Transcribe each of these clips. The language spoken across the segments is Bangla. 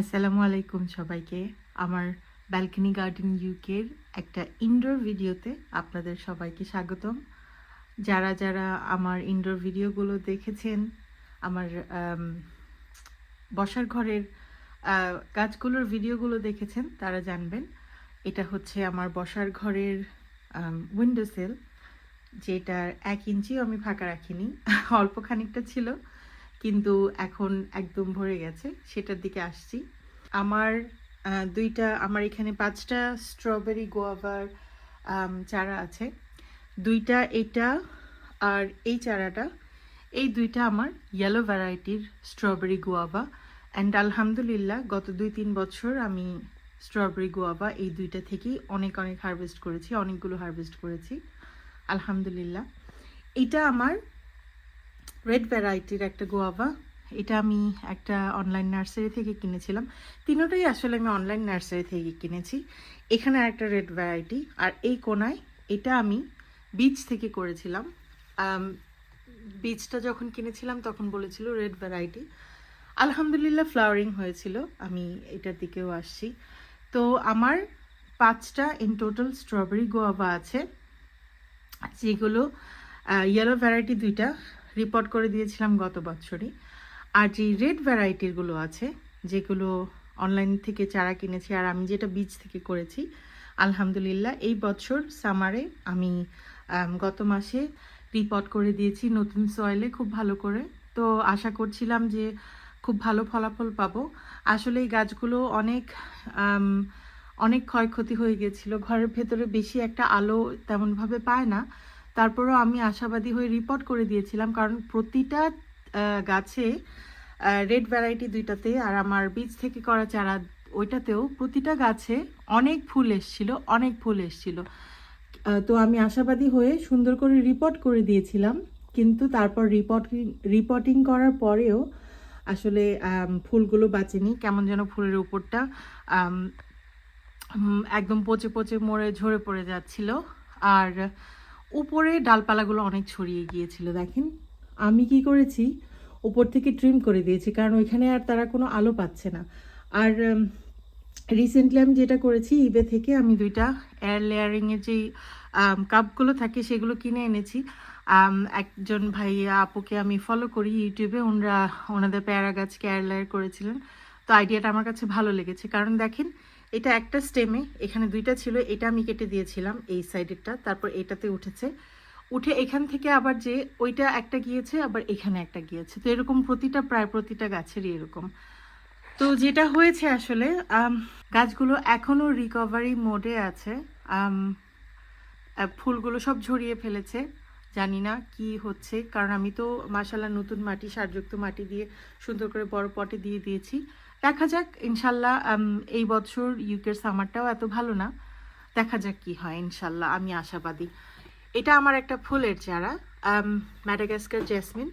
আসসালামু আলাইকুম সবাইকে। আমার ব্যালকনি গার্ডেন ইউকের একটা ইনডোর ভিডিওতে আপনাদের সবাইকে স্বাগতম। যারা যারা আমার ইনডোর ভিডিওগুলো দেখেছেন, আমার বসার ঘরের গাছগুলোর ভিডিওগুলো দেখেছেন, তারা জানবেন, এটা হচ্ছে আমার বসার ঘরের উইন্ডো সেল যেটার এক ইঞ্চিও আমি ফাঁকা রাখিনি, অল্প খানিকটা ছিল। কিন্তু এখন একদম ভরে গেছে, সেটার দিকে আসছি। আমার দুইটা, আমার এখানে পাঁচটা স্ট্রবেরি গোয়াভার চারা আছে। দুইটা এটা আর এই চারাটা, এই দুইটা আমার ইয়েলো ভ্যারাইটির স্ট্রবেরি গোয়াভা অ্যান্ড আলহামদুলিল্লাহ, গত দুই তিন বছর আমি স্ট্রবেরি গোয়াভা এই দুইটা থেকেই অনেক অনেক হারভেস্ট করেছি, অনেকগুলো হারভেস্ট করেছি। আলহামদুলিল্লাহ। এটা আমার রেড ভ্যারাইটির একটা গোয়াভা। এটা আমি একটা অনলাইন নার্সারি থেকে কিনেছিলাম। তিনোটাই আসলে আমি অনলাইন নার্সারি থেকে কিনেছি। এখানে একটা রেড ভ্যারাইটি। আর এই কোনায় এটা আমি বীজ থেকে করেছিলাম। বীজটা যখন কিনেছিলাম তখন বলেছিল রেড ভ্যারাইটি। আলহামদুলিল্লাহ ফ্লাওয়ারিং হয়েছিল। আমি এটার দিকেও আসছি। তো আমার পাঁচটা ইন টোটাল স্ট্রবেরি গোয়াভা আছে। যেগুলো ইয়েলো ভ্যারাইটি দুইটা। রিপোর্ট করে দিয়েছিলাম গত বছরই। আর যে রেড ভ্যারাইটিরগুলো আছে, যেগুলো অনলাইন থেকে চারা কিনেছি, আর আমি যেটা বীজ থেকে করেছি, আলহামদুলিল্লাহ এই বছর সামারে আমি গত মাসে রিপোর্ট করে দিয়েছি নতুন সয়েলে খুব ভালো করে। তো আশা করছিলাম যে খুব ভালো ফলাফল পাবো। আসলে এই গাছগুলো অনেক অনেক ক্ষয়ক্ষতি হয়ে গেছিল। ঘরের ভেতরে বেশি একটা আলো তেমনভাবে পায় না। তারপরেও আমি আশাবাদী হয়ে রিপোর্ট করে দিয়েছিলাম, কারণ প্রতিটা গাছে রেড ভ্যারাইটি দুইটাতে আর আমার বীজ থেকে করা চারা ওইটাতেও প্রতিটা গাছে অনেক ফুল এসছিল, অনেক ফুল এসছিল। তো আমি আশাবাদী হয়ে সুন্দর করে রিপোর্ট করে দিয়েছিলাম, কিন্তু তারপর রিপোর্টিং রিপোর্টিং করার পরেও আসলে ফুলগুলো বাঁচেনি, কেমন যেন ফুলের উপরটা একদম পচে পচে মরে ঝরে পড়ে যাচ্ছিল। আর উপরে ডালপালাগুলো অনেক ছড়িয়ে গিয়েছিল, দেখেন। আমি কি করেছি? উপর থেকে ট্রিম করে দিয়েছি, কারণ ওইখানে আর তারা কোনো আলো পাচ্ছে না। আর রিসেন্টলি আমি যেটা করেছি ইবে থেকে আমি দুইটা এয়ার লেয়ারিংয়ের যেই কাপগুলো থাকে, সেগুলো কিনে এনেছি। একজন ভাইয়া আপুকে আমি ফলো করি ইউটিউবে, ওনারা, ওনাদের প্যারা গাছকে এয়ার লেয়ার করেছিলেন। তো আইডিয়াটা আমার কাছে ভালো লেগেছে। কারণ দেখেন এটা একটা স্টেমে এখানে দুইটা ছিল, এটা আমি কেটে দিয়েছিলাম এই সাইডেরটা তারপর এটাতে উঠেছে। উঠে এখান থেকে আবার যে ওইটা একটা গিয়েছে, আবার এখানে একটা গিয়েছে। তো এরকম প্রতিটা, প্রায় প্রতিটা গাছেরই এরকম। তো যেটা হয়েছে আসলে গাছগুলো এখনও রিকভারি মোডে আছে। ফুলগুলো সব ঝরিয়ে ফেলেছে। জানি না কি হচ্ছে, কারণ আমি তো মাসাল্লাহ নতুন মাটি, সারযুক্ত মাটি দিয়ে সুন্দর করে বড় পটে দিয়ে দিয়েছি। দেখা যাক ইনশাল্লাহ এই বছর ইউকের সামারটাও এত ভালো না। দেখা যাক কি হয় ইনশাল্লাহ আমি আশাবাদী। এটা আমার একটা ফুলের চারা ম্যাডাগাস্কার জেসমিন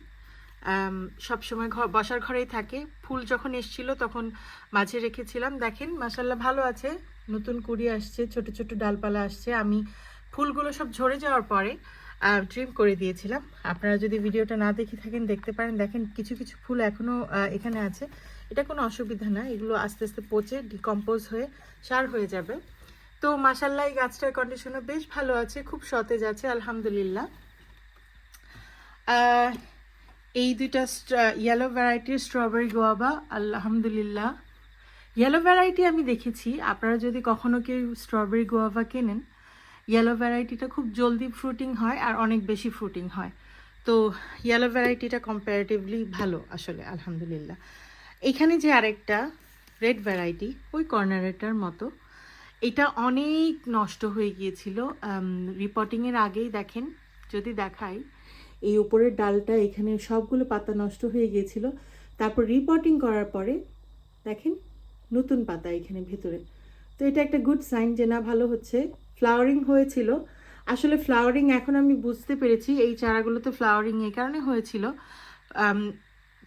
আম, সবসময় ঘর বসার ঘরেই থাকে। ফুল যখন এসছিল তখন মাঝে রেখেছিলাম। দেখেন মাসাল্লাহ ভালো আছে। নতুন কুড়ি আসছে ছোট ছোট ডালপালা আসছে। আমি ফুলগুলো সব ঝরে যাওয়ার পরে ট্রিম করে দিয়েছিলাম। আপনারা যদি ভিডিওটা না দেখে থাকেন দেখতে পারেন। দেখেন কিছু কিছু ফুল এখনও এখানে আছে। এটা কোনো অসুবিধা না, এগুলো আস্তে আস্তে পচে ডিকম্পোজ হয়ে সার হয়ে যাবে। তো মাসাল্লাহ এই গাছটার কন্ডিশনও বেশ ভালো আছে, খুব সতেজ আছে, আলহামদুলিল্লাহ। এই দুইটা ইয়েলো ভ্যারাইটির স্ট্রবেরি গোয়াবা আলহামদুলিল্লাহ। ইয়েলো ভ্যারাইটি আমি দেখেছি, আপনারা যদি কখনো কেউ স্ট্রবেরি গোয়াভা কেনেন ইয়েলো ভ্যারাইটিটা খুব জলদি ফ্রুটিং হয় আর অনেক বেশি ফ্রুটিং হয়। তো ইয়েলো ভ্যারাইটিটা কম্পারেটিভলি ভালো আসলে, আলহামদুলিল্লাহ। এখানে যে আরেকটা রেড ভ্যারাইটি, ওই কর্নারেটার মতো, এটা অনেক নষ্ট হয়ে গিয়েছিল। রিপোর্টিংয়ের আগেই দেখেন, যদি দেখাই, এই উপরের ডালটা, এখানে সবগুলো পাতা নষ্ট হয়ে গিয়েছিল। তারপর রিপোর্টিং করার পরে, দেখেন, নতুন পাতা এখানে ভেতরে। তো এটা একটা গুড সাইন যে না, ভালো হচ্ছে। ফ্লাওয়ারিং হয়েছিল। আসলে ফ্লাওয়ারিং এখন আমি বুঝতে পেরেছি, এই চারাগুলোতে ফ্লাওয়ারিং এই কারণে হয়েছিল।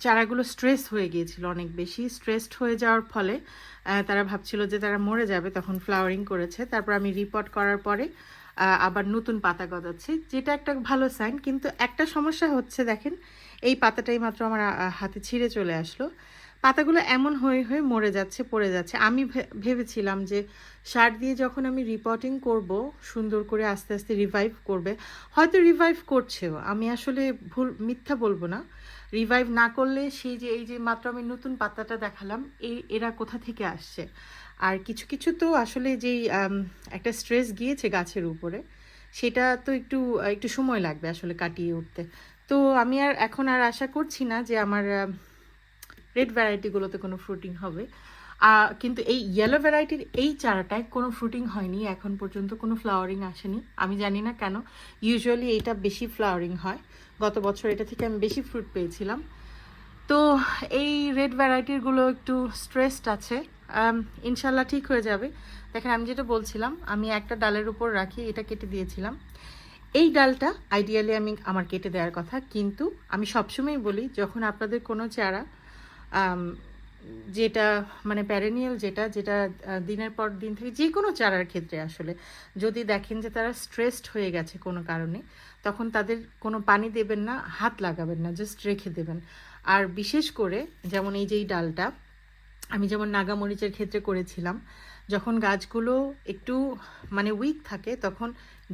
চারাগুলো স্ট্রেস হয়ে গিয়েছিল অনেক বেশি। স্ট্রেসড হয়ে যাওয়ার ফলে তারা ভাবছিল যে তারা মরে যাবে তখন ফ্লাওয়ারিং করেছে। তারপর আমি রিপোর্ট করার পরে আবার নতুন পাতা গজাচ্ছে, যেটা একটা ভালো সাইন কিন্তু একটা সমস্যা হচ্ছে দেখেন, এই পাতাটাই মাত্র আমার হাতে ছিঁড়ে চলে আসলো। পাতাগুলো এমন হয়ে হয়ে মরে যাচ্ছে, পড়ে যাচ্ছে। আমি ভেবেছিলাম যে সার দিয়ে যখন আমি রিপোর্টিং করব, সুন্দর করে আস্তে আস্তে রিভাইভ করবে। হয়তো রিভাইভ করছেও। আমি আসলে ভুল, মিথ্যা বলব না। রিভাইভ না করলে সেই যে, এই যে মাত্র আমি নতুন পাতাটা দেখালাম এই এরা কোথা থেকে আসছে? আর কিছু কিছু তো আসলে যেই একটা স্ট্রেস গিয়েছে গাছের উপরে, সেটা তো একটু একটু সময় লাগবে আসলে কাটিয়ে উঠতে। তো আমি আর এখন আর আশা করছি না যে আমার রেড ভ্যারাইটিগুলোতে কোনো ফ্রুটিং হবে। কিন্তু এই ইয়েলো ভ্যারাইটির এই চারাটায় কোনো ফ্রুটিং হয়নি, এখন পর্যন্ত কোনো ফ্লাওয়ারিং আসেনি। আমি জানি না কেন। ইউজুয়ালি এটা বেশি ফ্লাওয়ারিং হয়। গত বছর এটা থেকে আমি বেশি ফ্রুট পেয়েছিলাম। তো এই রেড ভ্যারাইটিরগুলো একটু স্ট্রেসড আছে। ইনশাল্লাহ ঠিক হয়ে যাবে। দেখেন, আমি যেটা বলছিলাম, আমি একটা ডালের উপর রাখি, এটা কেটে দিয়েছিলাম। এই ডালটা আইডিয়ালি আমি আমার কেটে দেওয়ার কথা। কিন্তু আমি সবসময় বলি, যখন আপনাদের কোনো চারা যেটা মানে প্যারেনিয়াল যেটা যেটা দিনের পর দিন থেকে যে কোনো চারার ক্ষেত্রে আসলে, যদি দেখেন যে তারা স্ট্রেসড হয়ে গেছে কোনো কারণে, তখন তাদের কোনো পানি দেবেন না, হাত লাগাবেন না জাস্ট রেখে দেবেন। আর বিশেষ করে যেমন এই যে এই ডালটা, আমি যেমন নাগামরিচের ক্ষেত্রে করেছিলাম, যখন গাছগুলো একটু মানে উইক থাকে, তখন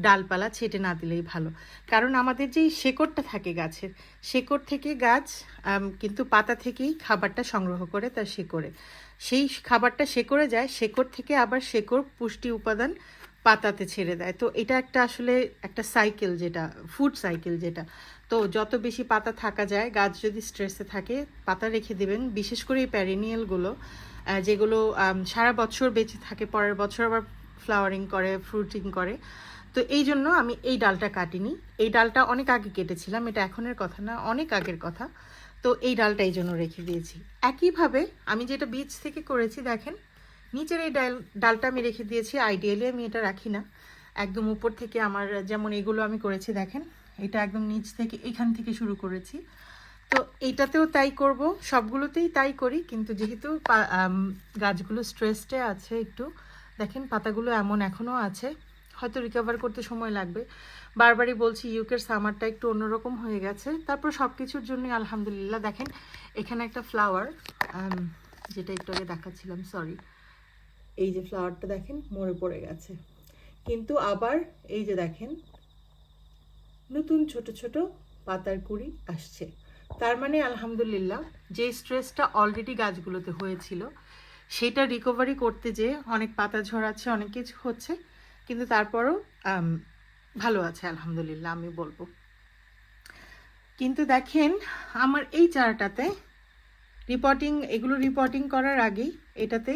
ডালপালা ছেটে না দিলেই ভালো। কারণ আমাদের যেই শেকড়টা থাকে গাছের, শেকড় থেকে গাছ কিন্তু পাতা থেকেই খাবারটা সংগ্রহ করে তার শেকড়ে। সেই খাবারটা শেকড়ে যায়, শেকড় থেকে আবার শেকড় পুষ্টি উপাদান পাতাতে ছেড়ে দেয়। তো এটা একটা আসলে একটা সাইকেল যেটা ফুড সাইকেল যেটা। তো যত বেশি পাতা থাকা যায়, গাছ যদি স্ট্রেসে থাকে, পাতা রেখে দেবেন। বিশেষ করে এই প্যারিনিয়ালগুলো যেগুলো সারা বছর বেঁচে থাকে, পরের বছর আবার ফ্লাওয়ারিং করে ফ্রুটিং করে। তো এই জন্য আমি এই ডালটা কাটিনি। এই ডালটা অনেক আগে কেটেছিলাম, এটা এখনের কথা না, অনেক আগের কথা। তো এই ডালটা এই জন্য রেখে দিয়েছি। একইভাবে আমি যেটা বীজ থেকে করেছি, দেখেন, নিচের এই ডাল, ডালটা আমি রেখে দিয়েছি। আইডিয়ালি আমি এটা রাখি না। একদম উপর থেকে আমার যেমন এগুলো আমি করেছি, দেখেন, এটা একদম নিচ থেকে এখান থেকে শুরু করেছি। তো এইটাতেও তাই করব, সবগুলোতেই তাই করি, কিন্তু যেহেতু গাছগুলো স্ট্রেসডে আছে একটু, দেখেন, পাতাগুলো এমন এখনও আছে। হয়তো রিকভার করতে সময় লাগবে। বারবারই বলছি ইউকের সামারটা একটু অন্যরকম হয়ে গেছে। তারপর সব কিছুর জন্যই আলহামদুলিল্লাহ, দেখেন, এখানে একটা ফ্লাওয়ার যেটা একটু আগে দেখাচ্ছিলাম সরি এই যে ফ্লাওয়ারটা দেখেন, মরে পড়ে গেছে। কিন্তু আবার এই যে দেখেন, নতুন ছোট ছোট পাতার কুড়ি আসছে। তার মানে আলহামদুলিল্লাহ, যে স্ট্রেসটা অলরেডি গাছগুলোতে হয়েছিল, সেটা রিকভারি করতে যে অনেক পাতা ঝরাচ্ছে, অনেক কিছু হচ্ছে। কিন্তু তারপরও ভালো আছে, আলহামদুলিল্লাহ, আমি বলব। কিন্তু দেখেন, আমার এই চারাটাতে রিপোর্টিং এগুলো রিপোর্টিং করার আগেই এটাতে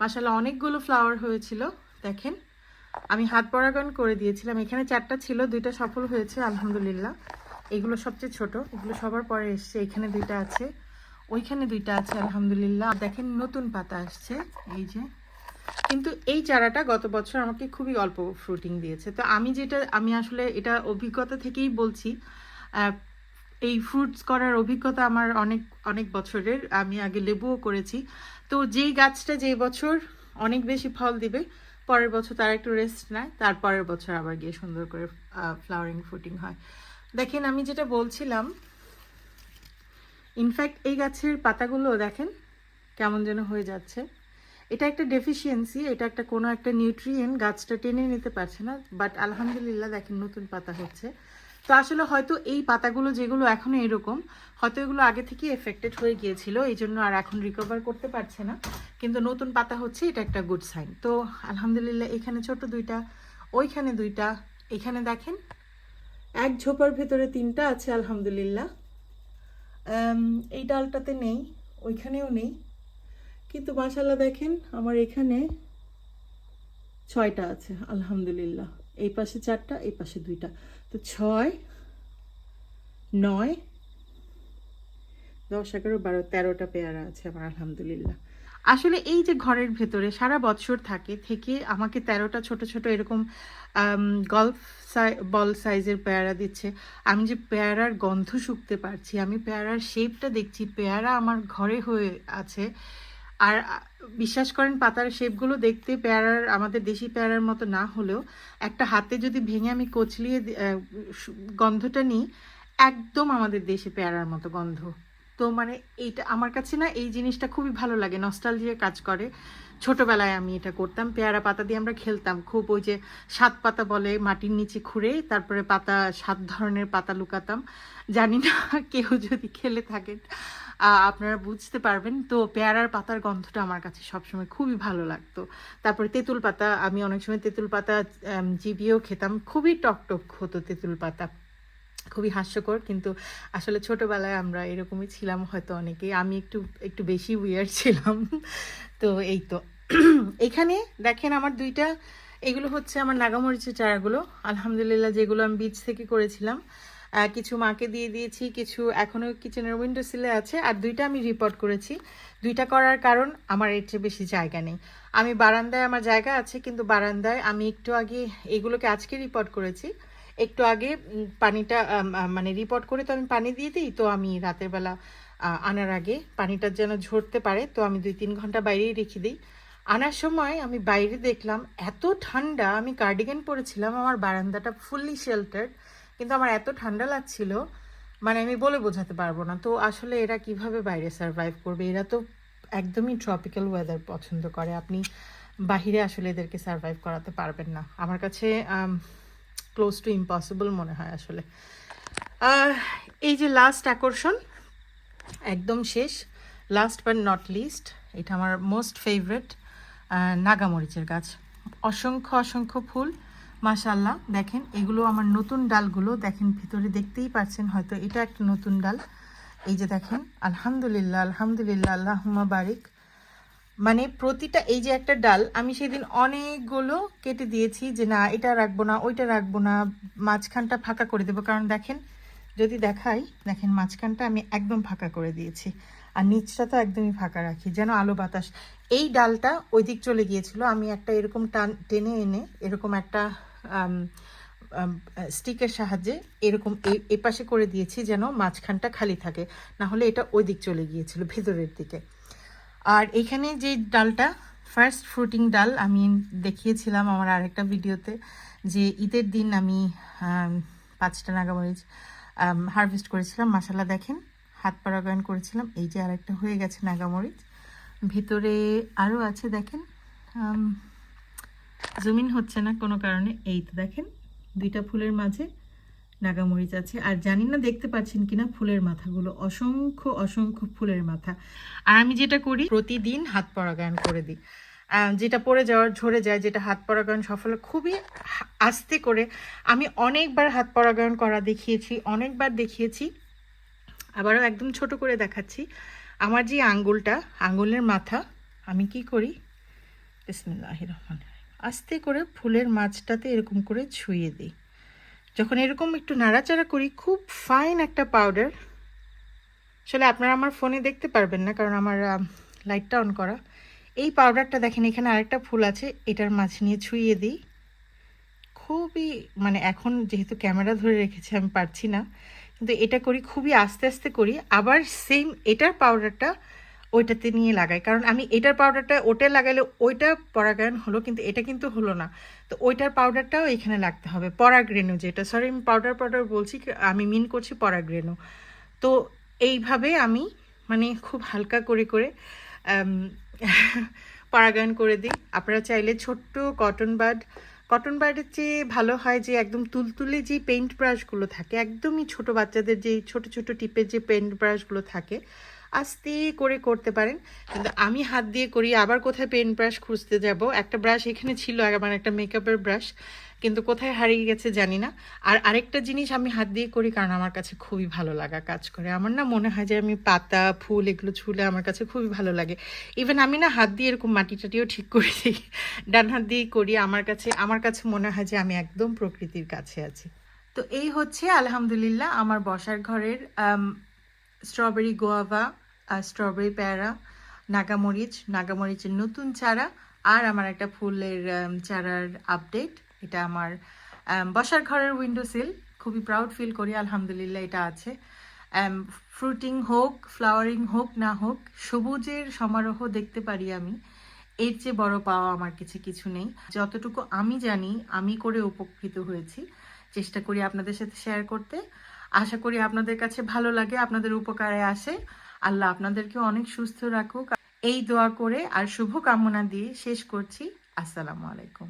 মাসাল্লাহ অনেকগুলো ফ্লাওয়ার হয়েছিল, দেখেন। আমি হাত পরাগণ করে দিয়েছিলাম, এখানে চারটা ছিল, দুইটা সফল হয়েছে, আলহামদুলিল্লাহ। এগুলো সবচেয়ে ছোট, এগুলো সবার পরে এসছে, এখানে দুইটা আছে, ওইখানে দুইটা আছে, আলহামদুলিল্লাহ। দেখেন নতুন পাতা আসছে, এই যে। কিন্তু এই চারাটা গত বছর আমাকে খুবই অল্প ফ্রুটিং দিয়েছে। তো আমি যেটা, আমি আসলে এটা অভিজ্ঞতা থেকেই বলছি এই ফ্রুটস করার অভিজ্ঞতা আমার অনেক অনেক বছরের, আমি আগে লেবুও করেছি। তো যেই গাছটা যেই বছর অনেক বেশি ফল দিবে, পরের বছর তার একটু রেস্ট নেয় তারপরের বছর আবার গিয়ে সুন্দর করে ফ্লাওয়ারিং ফুটিং হয়। দেখেন, আমি যেটা বলছিলাম ইনফ্যাক্ট এই গাছের পাতাগুলো দেখেন কেমন যেন হয়ে যাচ্ছে। এটা একটা ডেফিসিয়েন্সি এটা একটা কোনো একটা নিউট্রিয়েন্ট গাছটা টেনে নিতে পারছে না বাট আলহামদুলিল্লাহ দেখেন নতুন পাতা হচ্ছে। তো আসলে হয়তো এই পাতাগুলো যেগুলো এখনও এরকম, হয়তো এগুলো আগে থেকে এফেক্টেড হয়ে গিয়েছিল, এই জন্য আর এখন রিকভার করতে পারছে না, কিন্তু নতুন পাতা হচ্ছে, এটা একটা গুড সাইন তো আলহামদুলিল্লাহ এখানে ছোট দুইটা, ওইখানে দুইটা, এখানে দেখেন, এক ঝোপার ভেতরে তিনটা আছে, আলহামদুলিল্লাহ। এই ডালটাতে নেই, ওইখানেও নেই। কিন্তু মাশাল্লাহ দেখেন আমার এখানে ছয়টা আছে, আলহামদুলিল্লাহ। এই পাশে চারটা, এই পাশে দুইটা। তো ছয়, নয়, দশ, এগারো, বারো, তেরোটা পেয়ারা আছে আমার, আলহামদুলিল্লাহ। আসলে এই যে ঘরের ভেতরে সারা বছর থাকে, থেকে আমাকে তেরোটা ছোট ছোট এরকম গল্ফ বল সাইজের পেয়ারা দিচ্ছে। আমি যে পেয়ারার গন্ধ শুকতে পারছি, আমি পেয়ারার শেপটা দেখছি, পেয়ারা আমার ঘরে হয়ে আছে। আর বিশ্বাস করেন, পাতার শেপগুলো দেখতে পেয়ারার, আমাদের দেশি পেয়ারার মতো না হলেও একটা হাতে যদি ভেঙে আমি কচলিয়ে গন্ধটা নিই, একদম আমাদের দেশি পেয়ারার মতো গন্ধ। তো মানে এইটা আমার কাছে না এই জিনিসটা খুবই ভালো লাগে নস্টাল নস্টালজিয়া কাজ করে। ছোটবেলায় আমি এটা করতাম, পেয়ারা পাতা দিয়ে আমরা খেলতাম। খুব ওই যে সাত পাতা বলে মাটির নিচে খুঁড়ে তারপরে পাতা, সাত ধরনের পাতা লুকাতাম। জানি না, কেউ যদি খেলে থাকেন। আপনারা বুঝতে পারবেন। তো পেয়ারার পাতার গন্ধটা আমার কাছে সবসময় খুবই ভালো লাগতো। তারপরে তেঁতুল পাতা আমি অনেক সময় তেঁতুল পাতা আম, চিবিয়েও খেতাম। খুবই টক টক হতো তেঁতুল পাতা। খুবই হাস্যকর কিন্তু আসলে ছোটবেলায় আমরা এরকমই ছিলাম হয়তো অনেকেই। আমি একটু একটু বেশি উইয়ার ছিলাম। তো এই তো। এখানে দেখেন আমার দুইটা এগুলো হচ্ছে আমার নাগামরিচের চারাগুলো। আলহামদুলিল্লাহ যেগুলো আমি বীজ থেকে করেছিলাম। কিছু মাকে দিয়ে দিয়েছি, কিছু এখনও কিচেনের উইন্ডো সিলে আছে, আর দুইটা আমি রিপোর্ট করেছি। দুইটা করার কারণ আমার এর চেয়ে বেশি জায়গা নেই। আমি বারান্দায় আমার জায়গা আছে, কিন্তু বারান্দায় আমি একটু আগে এগুলোকে আজকে রিপোর্ট করেছি। একটু আগে পানিটা মানে রিপোর্ট করে তো আমি পানি দিয়ে দিই, তো আমি রাতের বেলা আনার আগে পানিটা যেন ঝরতে পারে, তো আমি দুই তিন ঘণ্টা বাইরেই রেখে দিই। আনার সময় আমি বাইরে দেখলাম, এত ঠান্ডা, আমি কার্ডিগান পরেছিলাম, আমার বারান্দাটা ফুললি শেল্টার্ড কিন্তু আমার এত ঠান্ডা লাগছিল মানে আমি বলে বোঝাতে পারব না। তো আসলে এরা কীভাবে বাইরে সার্ভাইভ করবে? এরা তো একদমই ট্রপিক্যাল ওয়েদার পছন্দ করে। আপনি বাহিরে আসলে এদেরকে সার্ভাইভ করাতে পারবেন না। আমার কাছে ক্লোজ টু ইম্পসিবল মনে হয় আসলে। এই যে লাস্ট আকর্ষণ, একদম শেষ লাস্ট বাট নট লিস্ট এটা আমার মোস্ট ফেভারেট নাগামরিচের গাছ। অসংখ্য অসংখ্য ফুল। মাশাল্লাহ দেখেন এগুলো আমার নতুন ডালগুলো, দেখেন ভিতরে দেখতেই পাচ্ছেন, হয়তো এটা একটা নতুন ডাল। এই যে দেখেন, আলহামদুলিল্লাহ আলহামদুলিল্লাহ, আল্লাহুম্মা বারিক। মানে প্রতিটা এই যে একটা ডাল, আমি সেদিন অনেকগুলো কেটে দিয়েছি যে না, এটা রাখব না, ওইটা রাখব না, মাঝখানটা ফাঁকা করে দেবো। কারণ দেখেন, যদি দেখাই, দেখেন মাঝখানটা আমি একদম ফাঁকা করে দিয়েছি। আর নিচটা তো একদমই ফাঁকা রাখি, যেন আলো বাতাস। এই ডালটা ওই দিক চলে গিয়েছিল, আমি একটা এরকম টান টেনে এনে, এরকম একটা স্টিকের সাহায্যে এরকম এ- এপাশে করে দিয়েছি যেন মাঝখানটা খালি থাকে। না হলে এটা ওই দিক চলে গিয়েছিল, ভেতরের দিকে। আর এখানে যে ডালটা ফার্স্ট ফ্রুটিং ডাল, আমি দেখিয়েছিলাম আমার আরেকটা ভিডিওতে যে ঈদের দিন আমি পাঁচটা নাগামরিচ হারভেস্ট করেছিলাম। মশালা দেখেন, হাত পাড়াগায়ন করেছিলাম। এই যে আরেকটা হয়ে গেছে নাগামরিচ। ভিতরে আরও আছে দেখেন জমিন হচ্ছে না, কোনো কারণে। এই তো দেখেন, দুইটা ফুলের মাঝে নাগামরিচ আছে। আর জানি না, দেখতে পাচ্ছেন কিনা ফুলের মাথাগুলো। অসংখ্য অসংখ্য ফুলের মাথা। আর আমি যেটা করি, প্রতিদিন হাত পরাগায়ন করে দিই। যেটা পড়ে যাওয়ার, ঝরে যায়, যেটা হাত পরাগায়ন সফল, খুবই আস্তে করে আমি অনেকবার হাত পরাগায়ন করা দেখিয়েছি, অনেকবার দেখিয়েছি। আবারও একদম ছোট করে দেখাচ্ছি। আমার যে আঙ্গুলটা, আঙ্গুলের মাথা, আমি কি করি? বিসমিল্লাহ রহমান আস্তে করে ফুলের মাছটাতে এরকম করে ছুঁয়ে দিই। যখন এরকম একটু নাড়াচাড়া করি, খুব ফাইন একটা পাউডার আসলে আপনারা আমার ফোনে দেখতে পারবেন না, কারণ আমার লাইটটা অন করা। এই পাউডারটা দেখেন, এখানে আরেকটা ফুল আছে, এটার মাছ নিয়ে ছুঁয়ে দিই। খুবই মানে এখন যেহেতু ক্যামেরা ধরে রেখেছি, আমি পারছি না। কিন্তু এটা করি, খুবই আস্তে আস্তে করি। আবার সেম এটার পাউডারটা ওইটাতে নিয়ে লাগাই। কারণ আমি এটার পাউডারটা ওটা লাগাইলে ওইটা পরাগায়ন হলো, কিন্তু এটা কিন্তু হলো না। তো ওইটার পাউডারটাও এখানে লাগতে হবে, পরাগরেণু যেটা। সরি আমি পাউডার পাউডার বলছি, আমি মিন করছি পরাগরেণু। তো এইভাবে আমি মানে খুব হালকা করে করে পরাগায়ন করে দিই। আপনারা চাইলে ছোট্ট কটন বাড কটন বাডের চেয়ে ভালো হয় যে একদম তুলতুলে যে পেইন্ট ব্রাশগুলো থাকে, একদমই ছোট বাচ্চাদের যে ছোট ছোট টিপের যে পেইন্ট ব্রাশগুলো থাকে আস্তে করে করতে পারেন। কিন্তু আমি হাত দিয়ে করি, আবার কোথায় পেইন্ট ব্রাশ খুঁজতে যাব? একটা ব্রাশ এখানে ছিল আমার একটা মেকআপের ব্রাশ, কিন্তু কোথায় হারিয়ে গেছে জানি না। আর আরেকটা জিনিস আমি হাত দিয়ে করি, কারণ আমার কাছে খুবই ভালো লাগা কাজ করে। আমার না মনে হয় যে আমি পাতা, ফুল এগুলো ছুলে আমার কাছে খুবই ভালো লাগে। ইভেন আমি না হাত দিয়ে এরকম মাটি টাটিও ঠিক করে দিই। ডান হাত দিয়েই করি, আমার কাছে আমার কাছে মনে হয় যে আমি একদম প্রকৃতির কাছে আছি। তো এই হচ্ছে, আলহামদুলিল্লাহ, আমার বসার ঘরের স্ট্রবেরি গোয়াভা আর স্ট্রবেরি প্যারা, নাগামরিচ, নাগামরিচের নতুন চারা আর আমার একটা ফুলের চারার আপডেট এটা আমার বসার ঘরের উইন্ডো সিল খুবই প্রাউড ফিল করি, আলহামদুলিল্লাহ এটা আছে। ফ্রুটিং হোক ফ্লাওয়ারিং হোক, না হোক, সবুজের সমারোহ দেখতে পারি আমি। এর চেয়ে বড় পাওয়া আমার কিছু কিছু নেই। যতটুকু আমি জানি, আমি করে উপকৃত হয়েছি। চেষ্টা করি আপনাদের সাথে শেয়ার করতে। আশা করি আপনাদের কাছে ভালো লাগে, আপনাদের উপকারে আসে। আল্লাহ আপনাদেরকে অনেক সুস্থ রাখুক। এই দোয়া করে আর শুভ কামনা দিয়ে শেষ করছি। আসসালামু আলাইকুম।